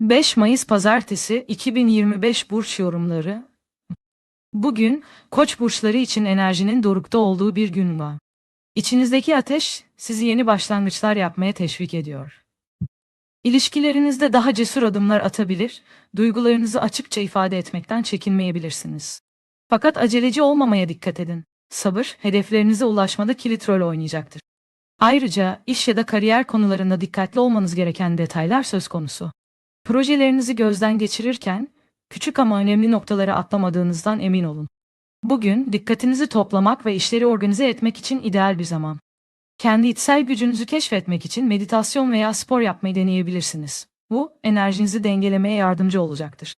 5 Mayıs Pazartesi 2025 Burç Yorumları Bugün Koç burçları için enerjinin dorukta olduğu bir gün var. İçinizdeki ateş sizi yeni başlangıçlar yapmaya teşvik ediyor. İlişkilerinizde daha cesur adımlar atabilir, duygularınızı açıkça ifade etmekten çekinmeyebilirsiniz. Fakat aceleci olmamaya dikkat edin. Sabır, hedeflerinize ulaşmada kilit rol oynayacaktır. Ayrıca iş ya da kariyer konularında dikkatli olmanız gereken detaylar söz konusu. Projelerinizi gözden geçirirken küçük ama önemli noktaları atlamadığınızdan emin olun. Bugün dikkatinizi toplamak ve işleri organize etmek için ideal bir zaman. Kendi içsel gücünüzü keşfetmek için meditasyon veya spor yapmayı deneyebilirsiniz. Bu enerjinizi dengelemeye yardımcı olacaktır.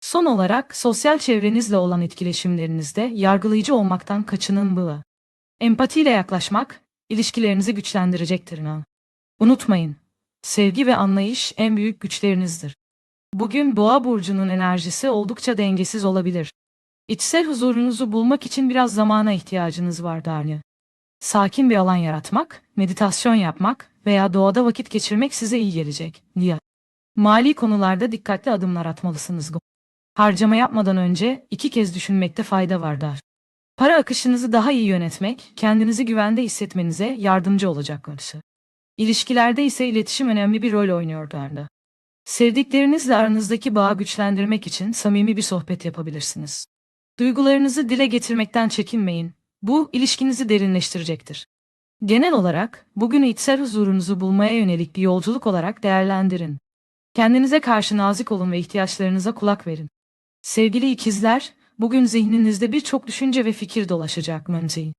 Son olarak sosyal çevrenizle olan etkileşimlerinizde yargılayıcı olmaktan kaçının bu. Empatiyle yaklaşmak ilişkilerinizi güçlendirecektir. Unutmayın, sevgi ve anlayış en büyük güçlerinizdir. Bugün Boğa burcunun enerjisi oldukça dengesiz olabilir. İçsel huzurunuzu bulmak için biraz zamana ihtiyacınız var Darya. Sakin bir alan yaratmak, meditasyon yapmak veya doğada vakit geçirmek size iyi gelecek. Niye? Mali konularda dikkatli adımlar atmalısınız. Harcama yapmadan önce iki kez düşünmekte fayda var der. Para akışınızı daha iyi yönetmek, kendinizi güvende hissetmenize yardımcı olacak. İlişkilerde ise iletişim önemli bir rol oynuyor Darda. Sevdiklerinizle aranızdaki bağı güçlendirmek için samimi bir sohbet yapabilirsiniz. Duygularınızı dile getirmekten çekinmeyin. Bu ilişkinizi derinleştirecektir. Genel olarak bugün içsel huzurunuzu bulmaya yönelik bir yolculuk olarak değerlendirin. Kendinize karşı nazik olun ve ihtiyaçlarınıza kulak verin. Sevgili ikizler, bugün zihninizde birçok düşünce ve fikir dolaşacak Mönzi.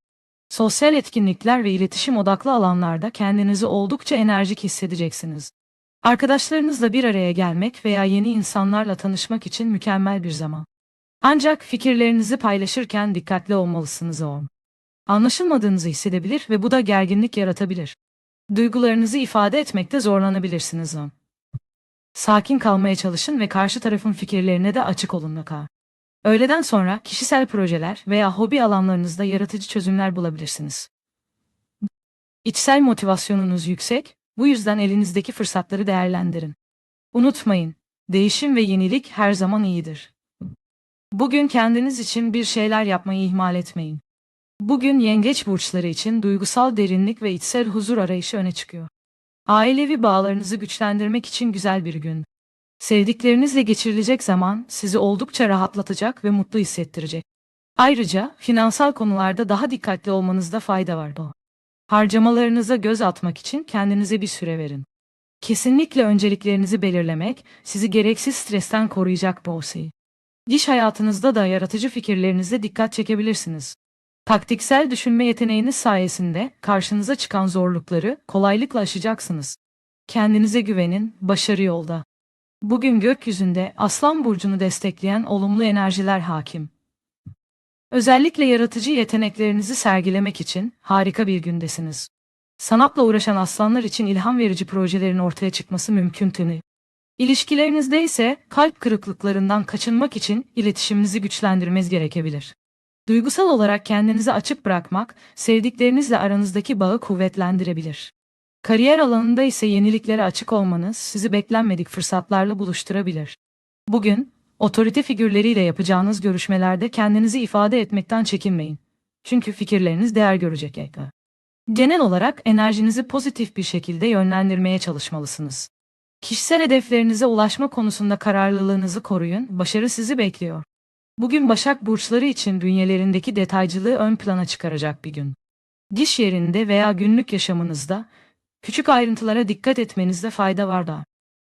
Sosyal etkinlikler ve iletişim odaklı alanlarda kendinizi oldukça enerjik hissedeceksiniz. Arkadaşlarınızla bir araya gelmek veya yeni insanlarla tanışmak için mükemmel bir zaman. Ancak fikirlerinizi paylaşırken dikkatli olmalısınız o. Anlaşılmadığınızı hissedebilir ve bu da gerginlik yaratabilir. Duygularınızı ifade etmekte zorlanabilirsiniz o. Sakin kalmaya çalışın ve karşı tarafın fikirlerine de açık olun mutlaka. Öğleden sonra kişisel projeler veya hobi alanlarınızda yaratıcı çözümler bulabilirsiniz. İçsel motivasyonunuz yüksek, bu yüzden elinizdeki fırsatları değerlendirin. Unutmayın, değişim ve yenilik her zaman iyidir. Bugün kendiniz için bir şeyler yapmayı ihmal etmeyin. Bugün yengeç burçları için duygusal derinlik ve içsel huzur arayışı öne çıkıyor. Ailevi bağlarınızı güçlendirmek için güzel bir gün. Sevdiklerinizle geçirilecek zaman sizi oldukça rahatlatacak ve mutlu hissettirecek. Ayrıca finansal konularda daha dikkatli olmanızda fayda var. Harcamalarınıza göz atmak için kendinize bir süre verin. Kesinlikle önceliklerinizi belirlemek sizi gereksiz stresten koruyacak Bossy. İş hayatınızda da yaratıcı fikirlerinizle dikkat çekebilirsiniz. Taktiksel düşünme yeteneğiniz sayesinde karşınıza çıkan zorlukları kolaylıkla aşacaksınız. Kendinize güvenin, başarı yolda. Bugün gökyüzünde Aslan burcunu destekleyen olumlu enerjiler hakim. Özellikle yaratıcı yeteneklerinizi sergilemek için harika bir gündesiniz. Sanatla uğraşan aslanlar için ilham verici projelerin ortaya çıkması mümkün tünü. İlişkilerinizde ise kalp kırıklıklarından kaçınmak için iletişiminizi güçlendirmeniz gerekebilir. Duygusal olarak kendinizi açık bırakmak, sevdiklerinizle aranızdaki bağı kuvvetlendirebilir. Kariyer alanında ise yeniliklere açık olmanız sizi beklenmedik fırsatlarla buluşturabilir. Bugün, otorite figürleriyle yapacağınız görüşmelerde kendinizi ifade etmekten çekinmeyin. Çünkü fikirleriniz değer görecek. Eka. Genel olarak enerjinizi pozitif bir şekilde yönlendirmeye çalışmalısınız. Kişisel hedeflerinize ulaşma konusunda kararlılığınızı koruyun, başarı sizi bekliyor. Bugün Başak burçları için bünyelerindeki detaycılığı ön plana çıkaracak bir gün. Diş yerinde veya günlük yaşamınızda küçük ayrıntılara dikkat etmenizde fayda var da.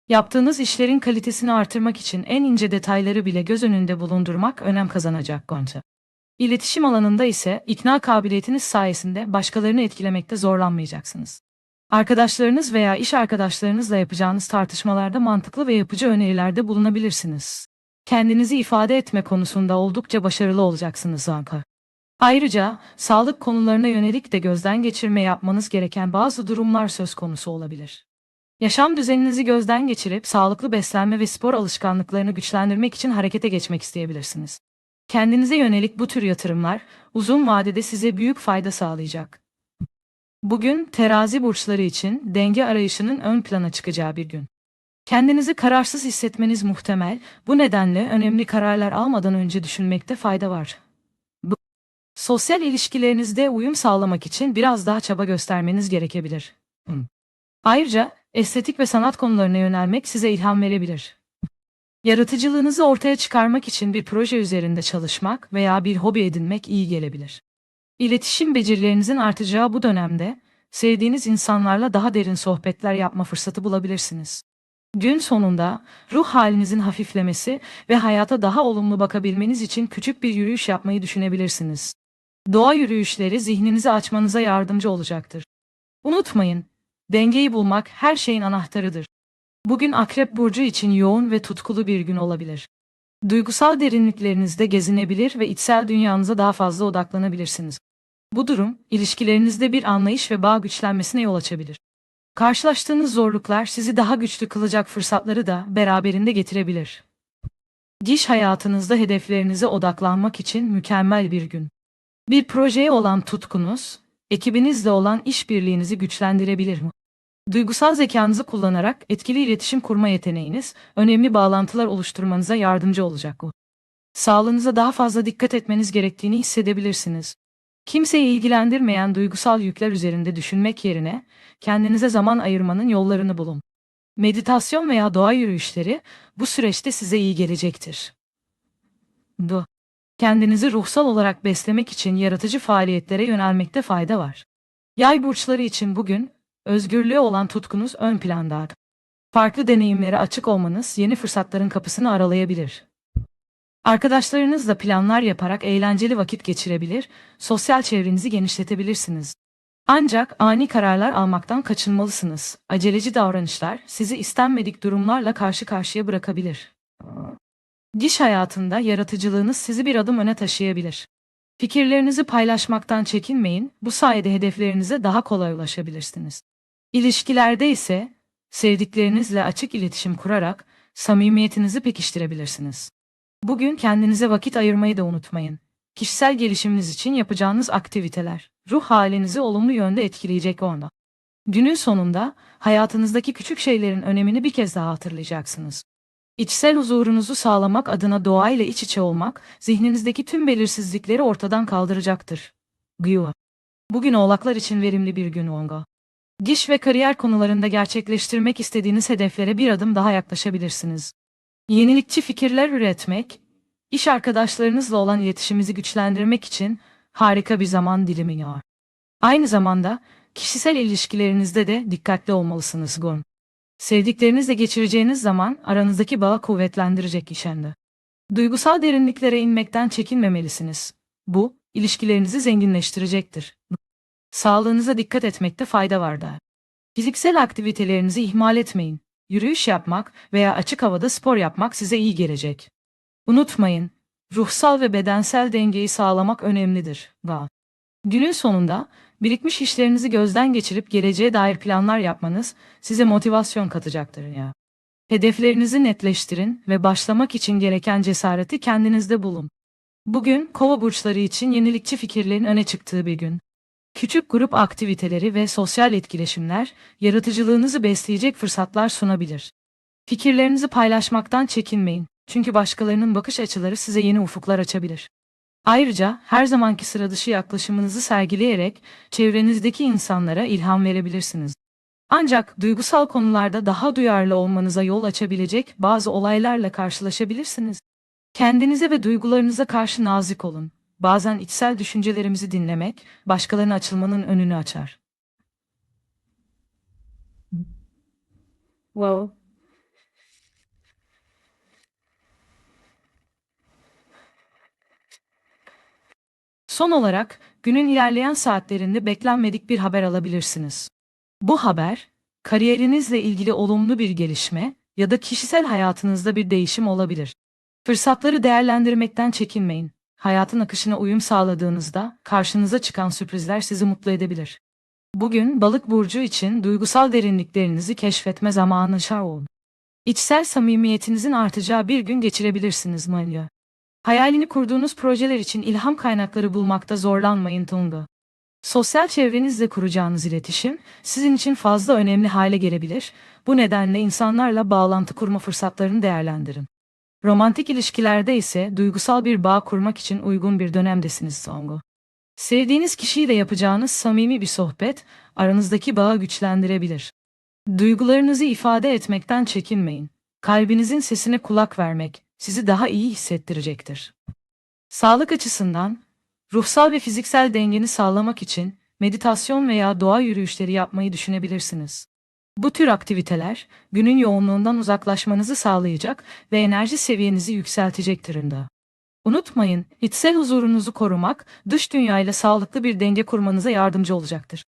Yaptığınız işlerin kalitesini artırmak için en ince detayları bile göz önünde bulundurmak önem kazanacak Gonca. İletişim alanında ise ikna kabiliyetiniz sayesinde başkalarını etkilemekte zorlanmayacaksınız. Arkadaşlarınız veya iş arkadaşlarınızla yapacağınız tartışmalarda mantıklı ve yapıcı önerilerde bulunabilirsiniz. Kendinizi ifade etme konusunda oldukça başarılı olacaksınız Anka. Ayrıca sağlık konularına yönelik de gözden geçirme yapmanız gereken bazı durumlar söz konusu olabilir. Yaşam düzeninizi gözden geçirip sağlıklı beslenme ve spor alışkanlıklarını güçlendirmek için harekete geçmek isteyebilirsiniz. Kendinize yönelik bu tür yatırımlar uzun vadede size büyük fayda sağlayacak. Bugün terazi burçları için denge arayışının ön plana çıkacağı bir gün. Kendinizi kararsız hissetmeniz muhtemel. Bu nedenle önemli kararlar almadan önce düşünmekte fayda var. Sosyal ilişkilerinizde uyum sağlamak için biraz daha çaba göstermeniz gerekebilir. Hı. Ayrıca estetik ve sanat konularına yönelmek size ilham verebilir. Yaratıcılığınızı ortaya çıkarmak için bir proje üzerinde çalışmak veya bir hobi edinmek iyi gelebilir. İletişim becerilerinizin artacağı bu dönemde sevdiğiniz insanlarla daha derin sohbetler yapma fırsatı bulabilirsiniz. Gün sonunda ruh halinizin hafiflemesi ve hayata daha olumlu bakabilmeniz için küçük bir yürüyüş yapmayı düşünebilirsiniz. Doğa yürüyüşleri zihninizi açmanıza yardımcı olacaktır. Unutmayın, dengeyi bulmak her şeyin anahtarıdır. Bugün Akrep Burcu için yoğun ve tutkulu bir gün olabilir. Duygusal derinliklerinizde gezinebilir ve içsel dünyanıza daha fazla odaklanabilirsiniz. Bu durum, ilişkilerinizde bir anlayış ve bağ güçlenmesine yol açabilir. Karşılaştığınız zorluklar sizi daha güçlü kılacak fırsatları da beraberinde getirebilir. Diş hayatınızda hedeflerinize odaklanmak için mükemmel bir gün. Bir projeye olan tutkunuz, ekibinizle olan işbirliğinizi güçlendirebilir mi? Duygusal zekanızı kullanarak etkili iletişim kurma yeteneğiniz, önemli bağlantılar oluşturmanıza yardımcı olacak bu. Sağlığınıza daha fazla dikkat etmeniz gerektiğini hissedebilirsiniz. Kimseyi ilgilendirmeyen duygusal yükler üzerinde düşünmek yerine kendinize zaman ayırmanın yollarını bulun. Meditasyon veya doğa yürüyüşleri bu süreçte size iyi gelecektir. Du. Kendinizi ruhsal olarak beslemek için yaratıcı faaliyetlere yönelmekte fayda var. Yay burçları için bugün özgürlüğe olan tutkunuz ön planda. Farklı deneyimlere açık olmanız yeni fırsatların kapısını aralayabilir. Arkadaşlarınızla planlar yaparak eğlenceli vakit geçirebilir, sosyal çevrenizi genişletebilirsiniz. Ancak ani kararlar almaktan kaçınmalısınız. Aceleci davranışlar sizi istenmedik durumlarla karşı karşıya bırakabilir. Diş hayatında yaratıcılığınız sizi bir adım öne taşıyabilir. Fikirlerinizi paylaşmaktan çekinmeyin, bu sayede hedeflerinize daha kolay ulaşabilirsiniz. İlişkilerde ise sevdiklerinizle açık iletişim kurarak samimiyetinizi pekiştirebilirsiniz. Bugün kendinize vakit ayırmayı da unutmayın. Kişisel gelişiminiz için yapacağınız aktiviteler, ruh halinizi olumlu yönde etkileyecek onda. Günün sonunda hayatınızdaki küçük şeylerin önemini bir kez daha hatırlayacaksınız. İçsel huzurunuzu sağlamak adına doğayla iç içe olmak, zihninizdeki tüm belirsizlikleri ortadan kaldıracaktır. Gyu. Bugün oğlaklar için verimli bir gün Onga. Giş ve kariyer konularında gerçekleştirmek istediğiniz hedeflere bir adım daha yaklaşabilirsiniz. Yenilikçi fikirler üretmek, iş arkadaşlarınızla olan iletişimimizi güçlendirmek için harika bir zaman dilimi ya. Aynı zamanda kişisel ilişkilerinizde de dikkatli olmalısınız Gon. Sevdiklerinizle geçireceğiniz zaman aranızdaki bağı kuvvetlendirecek işende. Duygusal derinliklere inmekten çekinmemelisiniz. Bu, ilişkilerinizi zenginleştirecektir. Sağlığınıza dikkat etmekte fayda var da. Fiziksel aktivitelerinizi ihmal etmeyin. Yürüyüş yapmak veya açık havada spor yapmak size iyi gelecek. Unutmayın, ruhsal ve bedensel dengeyi sağlamak önemlidir. Ga. Günün sonunda birikmiş işlerinizi gözden geçirip geleceğe dair planlar yapmanız size motivasyon katacaktır ya. Hedeflerinizi netleştirin ve başlamak için gereken cesareti kendinizde bulun. Bugün kova burçları için yenilikçi fikirlerin öne çıktığı bir gün. Küçük grup aktiviteleri ve sosyal etkileşimler yaratıcılığınızı besleyecek fırsatlar sunabilir. Fikirlerinizi paylaşmaktan çekinmeyin. Çünkü başkalarının bakış açıları size yeni ufuklar açabilir. Ayrıca her zamanki sıra dışı yaklaşımınızı sergileyerek çevrenizdeki insanlara ilham verebilirsiniz. Ancak duygusal konularda daha duyarlı olmanıza yol açabilecek bazı olaylarla karşılaşabilirsiniz. Kendinize ve duygularınıza karşı nazik olun. Bazen içsel düşüncelerimizi dinlemek, başkalarına açılmanın önünü açar. Wow. Son olarak günün ilerleyen saatlerinde beklenmedik bir haber alabilirsiniz. Bu haber, kariyerinizle ilgili olumlu bir gelişme ya da kişisel hayatınızda bir değişim olabilir. Fırsatları değerlendirmekten çekinmeyin. Hayatın akışına uyum sağladığınızda karşınıza çıkan sürprizler sizi mutlu edebilir. Bugün balık burcu için duygusal derinliklerinizi keşfetme zamanı şaun. İçsel samimiyetinizin artacağı bir gün geçirebilirsiniz Malia. Hayalini kurduğunuz projeler için ilham kaynakları bulmakta zorlanmayın Tunga. Sosyal çevrenizle kuracağınız iletişim sizin için fazla önemli hale gelebilir. Bu nedenle insanlarla bağlantı kurma fırsatlarını değerlendirin. Romantik ilişkilerde ise duygusal bir bağ kurmak için uygun bir dönemdesiniz Songu. Sevdiğiniz kişiyle yapacağınız samimi bir sohbet aranızdaki bağı güçlendirebilir. Duygularınızı ifade etmekten çekinmeyin. Kalbinizin sesine kulak vermek sizi daha iyi hissettirecektir. Sağlık açısından ruhsal ve fiziksel dengeni sağlamak için meditasyon veya doğa yürüyüşleri yapmayı düşünebilirsiniz. Bu tür aktiviteler günün yoğunluğundan uzaklaşmanızı sağlayacak ve enerji seviyenizi yükseltecektir. Unutmayın, içsel huzurunuzu korumak, dış dünyayla sağlıklı bir denge kurmanıza yardımcı olacaktır.